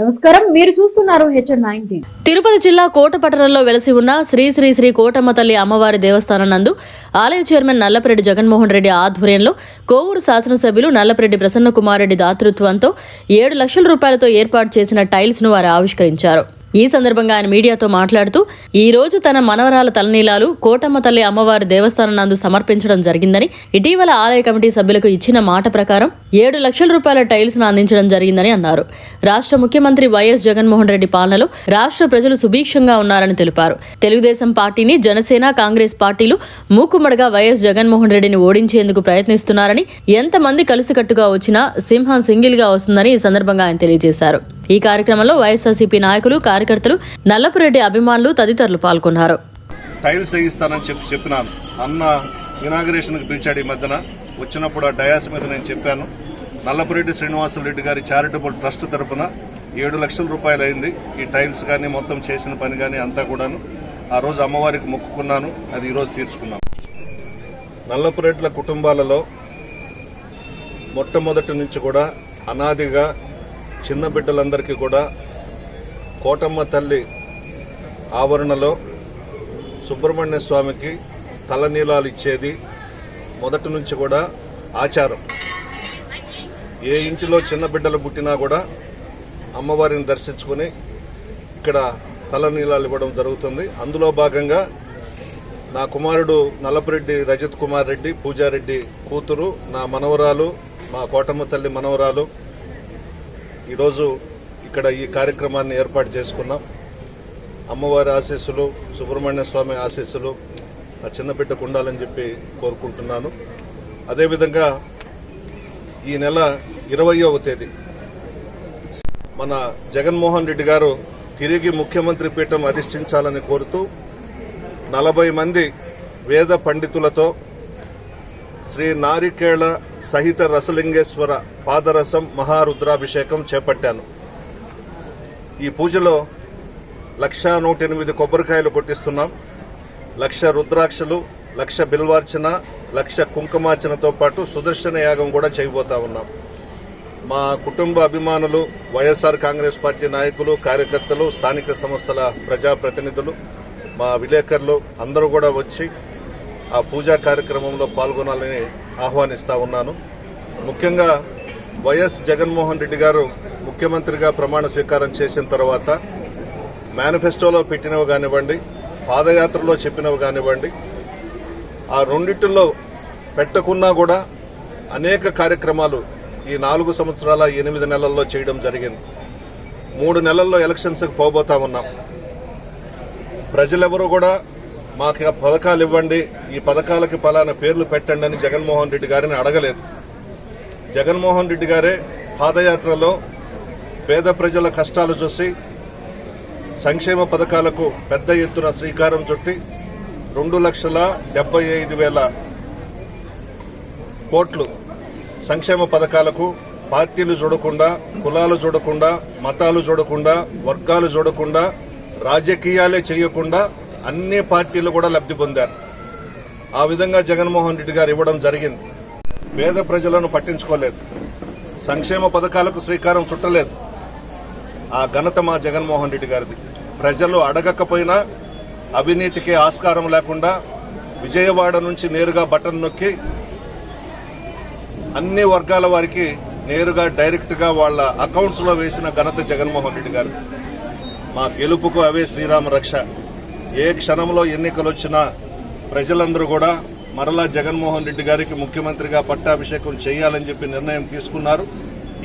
నమస్కారం. మీరు చూస్తున్నారు హెచ్ఎన్ తిరుపతి జిల్లా కోటపట్టణంలో వెలసి ఉన్న శ్రీ శ్రీ శ్రీ కోటమ్మ తల్లి అమ్మవారి దేవస్థానం నందు ఆలయ చైర్మన్ నల్లపరెడ్డి జగన్మోహన్ రెడ్డి ఆధ్వర్యంలో కోవూరు శాసనసభ్యులు నల్లపరెడ్డి ప్రసన్న కుమార్ రెడ్డి దాతృత్వంతో ఏడు లక్షల రూపాయలతో ఏర్పాటు చేసిన టైల్స్ను వారు ఆవిష్కరించారు. ఈ సందర్భంగా ఆయన మీడియాతో మాట్లాడుతూ ఈ రోజు తన మనవరాల తలనీలాలు కోటమ్మ తల్లి అమ్మవారి దేవస్థానం నందు సమర్పించడం జరిగిందని ఇటీవల ఆలయ కమిటీ సభ్యులకు ఇచ్చిన మాట ప్రకారం ఏడు లక్షల రూపాయల టైల్స్ను అందించడం జరిగిందని అన్నారు. రాష్ట్ర ముఖ్యమంత్రి వైఎస్ జగన్మోహన్ రెడ్డి పాలనలో రాష్ట్ర ప్రజలు సుభిక్షంగా ఉన్నారని తెలిపారు. తెలుగుదేశం పార్టీని జనసేన కాంగ్రెస్ పార్టీలు మూకుమ్మడిగా వైఎస్ జగన్మోహన్ రెడ్డిని ఓడించేందుకు ప్రయత్నిస్తున్నారని ఎంతమంది కలిసికట్టుగా వచ్చినా సింహం సింగిల్గా వస్తుందని ఈ సందర్భంగా ఆయన తెలియజేశారు. ఈ కార్యక్రమంలో వైఎస్ఆర్సీపీ నాయకులు కార్యకర్తలు నల్లపురెడ్డి అభిమానులు తదితరులు పాల్గొన్నారు. టైల్స్ వేయిస్తానని చెప్పి చెప్పినాను. అన్న ఇనాగరేషన్కి పిలిచాడు ఈ మధ్యన. వచ్చినప్పుడు ఆ డయాస్ మీద నేను చెప్పాను. నల్లపురెడ్డి శ్రీనివాసరెడ్డి గారి చారిటబుల్ ట్రస్ట్ తరపున ఏడు లక్షల రూపాయలు అయింది. ఈ టైల్స్ కానీ మొత్తం చేసిన పని కానీ అంతా కూడాను ఆ రోజు అమ్మవారికి మొక్కుకున్నాను. అది ఈరోజు తీర్చుకున్నాను. నల్లపురెడ్ల కుటుంబాలలో మొట్టమొదటి నుంచి కూడా అనాదిగా చిన్న బిడ్డలందరికీ కూడా కోటమ్మ తల్లి ఆవరణలో సుబ్రహ్మణ్య స్వామికి తలనీలాలు ఇచ్చేది మొదటి నుంచి కూడా ఆచారం. ఏ ఇంటిలో చిన్న బిడ్డలు పుట్టినా కూడా అమ్మవారిని దర్శించుకుని ఇక్కడ తలనీలాలు ఇవ్వడం జరుగుతుంది. అందులో భాగంగా నా కుమారుడు నలపరెడ్డి రజత్ కుమార్ రెడ్డి పూజారెడ్డి కూతురు నా మనవరాలు మా కోటమ్మ తల్లి మనవరాలు. ఈరోజు ఇక్కడ ఈ కార్యక్రమాన్ని ఏర్పాటు చేసుకున్నాం. అమ్మవారి ఆశీస్సులు సుబ్రహ్మణ్య స్వామి ఆశీస్సులు ఆ చిన్న బిడ్డకు ఉండాలని చెప్పి కోరుకుంటున్నాను. అదేవిధంగా ఈ నెల ఇరవయవ తేదీ మన జగన్మోహన్ రెడ్డి గారు తిరిగి ముఖ్యమంత్రి పీఠం అధిష్ఠించాలని కోరుతూ నలభై మంది వేద పండితులతో శ్రీ నారికేళ సహిత రసలింగేశ్వర పాదరసం మహారుద్రాభిషేకం చేపట్టాను. ఈ పూజలో లక్షా నూట ఎనిమిది కొబ్బరికాయలు కొట్టిస్తున్నాం. లక్ష రుద్రాక్షలు లక్ష బిల్వార్చన లక్ష కుంకుమార్చనతో పాటు సుదర్శన యాగం కూడా చేయబోతా ఉన్నాం. మా కుటుంబ అభిమానులు వైఎస్ఆర్ కాంగ్రెస్ పార్టీ నాయకులు కార్యకర్తలు స్థానిక సంస్థల ప్రజాప్రతినిధులు మా విలేకరులు అందరూ కూడా వచ్చి ఆ పూజా కార్యక్రమంలో పాల్గొనాలని ఆహ్వానిస్తా ఉన్నాను. ముఖ్యంగా వైఎస్ జగన్మోహన్ రెడ్డి గారు ముఖ్యమంత్రిగా ప్రమాణ స్వీకారం చేసిన తర్వాత మేనిఫెస్టోలో పెట్టినవి కానివ్వండి పాదయాత్రలో చెప్పినవి కానివ్వండి ఆ రెండింటిలో పెట్టకున్నా కూడా అనేక కార్యక్రమాలు ఈ నాలుగు సంవత్సరాల ఎనిమిది నెలల్లో చేయడం జరిగింది. మూడు నెలల్లో ఎలక్షన్స్కి పోబోతా ఉన్నాం. ప్రజలెవరూ కూడా మాకు ఆ పథకాలు ఇవ్వండి ఈ పథకాలకి ఫలానా పేర్లు పెట్టండి అని జగన్మోహన్ రెడ్డి గారిని అడగలేదు. జగన్మోహన్ రెడ్డి గారే పాదయాత్రలో పేద ప్రజల కష్టాలు చూసి సంక్షేమ పథకాలకు పెద్ద ఎత్తున శ్రీకారం చుట్టి రెండు లక్షల డెబ్బై ఐదు వేల కోట్లు సంక్షేమ పథకాలకు పార్టీలు చూడకుండా కులాలు చూడకుండా మతాలు చూడకుండా వర్గాలు చూడకుండా రాజకీయాలే చేయకుండా అన్ని పార్టీలు కూడా లబ్ధి పొందారు. ఆ విధంగా జగన్మోహన్ రెడ్డి గారు ఇవ్వడం జరిగింది. పేద ప్రజలను పట్టించుకోలేదు. సంక్షేమ పథకాలకు శ్రీకారం చుట్టలేదు. ఆ ఘనత మా జగన్మోహన్ రెడ్డి గారిది. ప్రజలు అడగకపోయినా అవినీతికి ఆస్కారం లేకుండా విజయవాడ నుంచి నేరుగా బటన్ నొక్కి అన్ని వర్గాల వారికి నేరుగా డైరెక్ట్గా వాళ్ళ అకౌంట్స్లో వేసిన ఘనత జగన్మోహన్ రెడ్డి గారు. మా గెలుపుకు అవే శ్రీరామ రక్ష. ఏ క్షణంలో ఎన్నికలు వచ్చినా ప్రజలందరూ కూడా మరలా జగన్మోహన్ రెడ్డి గారికి ముఖ్యమంత్రిగా పట్టాభిషేకం చేయాలని చెప్పి నిర్ణయం తీసుకున్నారు.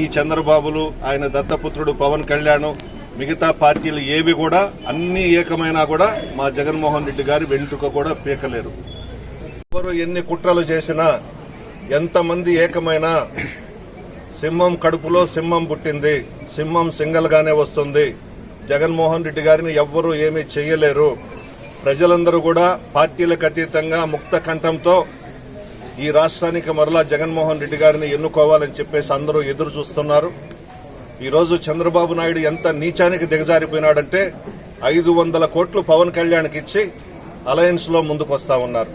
ఈ చంద్రబాబులు ఆయన దత్తపుత్రుడు పవన్ కళ్యాణ్ మిగతా పార్టీలు ఏవి కూడా అన్ని ఏకమైనా కూడా మా జగన్మోహన్ రెడ్డి గారి వెంట్రుక కూడా పీకలేరు. ఎవరు ఎన్ని కుట్రలు చేసినా ఎంతమంది ఏకమైనా సింహం కడుపులో సింహం పుట్టింది సింహం సింగల్ గానే వస్తుంది జగన్మోహన్ రెడ్డి గారిని ఎవ్వరూ ఏమీ చేయలేరు. ప్రజలందరూ కూడా పార్టీలకు అతీతంగా ముక్త కంఠంతో ఈ రాష్ట్రానికి మరలా జగన్మోహన్ రెడ్డి గారిని ఎన్నుకోవాలని చెప్పేసి అందరూ ఎదురు చూస్తున్నారు. ఈరోజు చంద్రబాబు నాయుడు ఎంత నీచానికి దిగజారిపోయినాడంటే ఐదు వందల కోట్లు పవన్ కళ్యాణ్కి ఇచ్చి అలయన్స్లో ముందుకు వస్తా ఉన్నారు.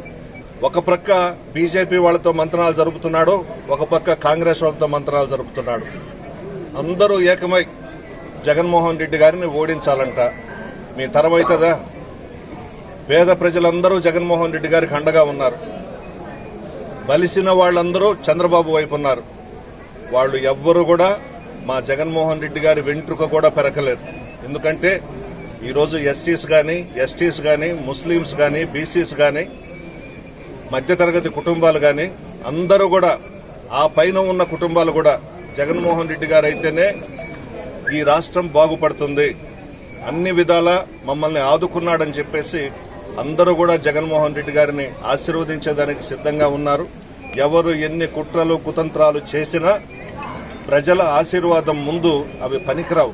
ఒక ప్రక్క బీజేపీ వాళ్ళతో మంత్రణాలు జరుపుతున్నాడు ఒక పక్క కాంగ్రెస్ వాళ్ళతో మంత్రణాలు జరుపుతున్నాడు. అందరూ ఏకమై జగన్మోహన్ రెడ్డి గారిని ఓడించాలంట. మీ తరం అవుతుందా? పేద ప్రజలందరూ జగన్మోహన్ రెడ్డి గారికి అండగా ఉన్నారు. బలిసిన వాళ్ళందరూ చంద్రబాబు వైపు ఉన్నారు. వాళ్ళు ఎవ్వరు కూడా మా జగన్మోహన్ రెడ్డి గారి వెంట్రుక కూడా పెరకలేరు ఎందుకంటే ఈరోజు ఎస్సీస్ కానీ ఎస్టీస్ కానీ ముస్లిమ్స్ కానీ బీసీస్ కానీ మధ్యతరగతి కుటుంబాలు కానీ అందరూ కూడా ఆ పైన ఉన్న కుటుంబాలు కూడా జగన్మోహన్ రెడ్డి గారు అయితేనే ఈ రాష్ట్రం బాగుపడుతుంది. అన్ని విధాల మమ్మల్ని ఆదుకున్నాడని చెప్పేసి అందరూ కూడా జగన్మోహన్ రెడ్డి గారిని ఆశీర్వదించేదానికి సిద్ధంగా ఉన్నారు. ఎవరు ఎన్ని కుట్రలు కుతంత్రాలు చేసినా ప్రజల ఆశీర్వాదం ముందు అవి పనికిరావు.